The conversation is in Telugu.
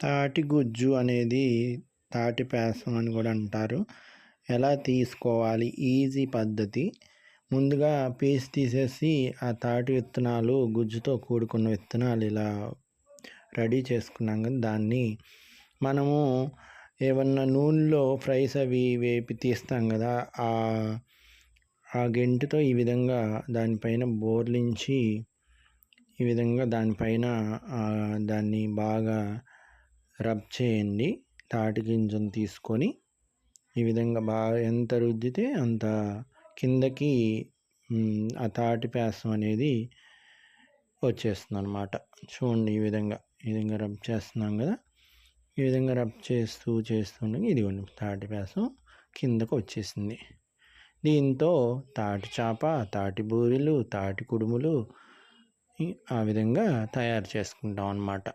తాటి గుజ్జు అనేది తాటి పేసం అని కూడా అంటారు. ఎలా తీసుకోవాలి? ఈజీ పద్ధతి. ముందుగా పీస్ తీసేసి ఆ తాటి విత్తనాలు గుజ్జుతో కూడుకున్న విత్తనాలు ఇలా రెడీ చేసుకున్నాం కదా దాన్ని మనము ఏమన్నా నూనెలో ఫ్రైస్ అవి వేపి తీస్తాం కదా ఆ ఆ గెంటుతో ఈ విధంగా దానిపైన బోర్లించి ఈ విధంగా దానిపైన దాన్ని బాగా రబ్ చేయండి. తాటి గింజను తీసుకొని ఈ విధంగా బాగా ఎంత రుద్దితే అంత కిందకి ఆ తాటి పాసం అనేది వచ్చేస్తుంది అనమాట చూడండి ఈ విధంగా ఈ విధంగా రబ్ చేస్తున్నాం కదా. ఈ విధంగా రబ్ చేస్తూ చేస్తుండగా ఇదిగోండి తాటి పాసం కిందకు వచ్చేసింది. దీంతో తాటి చేప తాటి బూరెలు తాటి కుడుములు ఆ విధంగా తయారు చేసుకుంటాం అన్నమాట.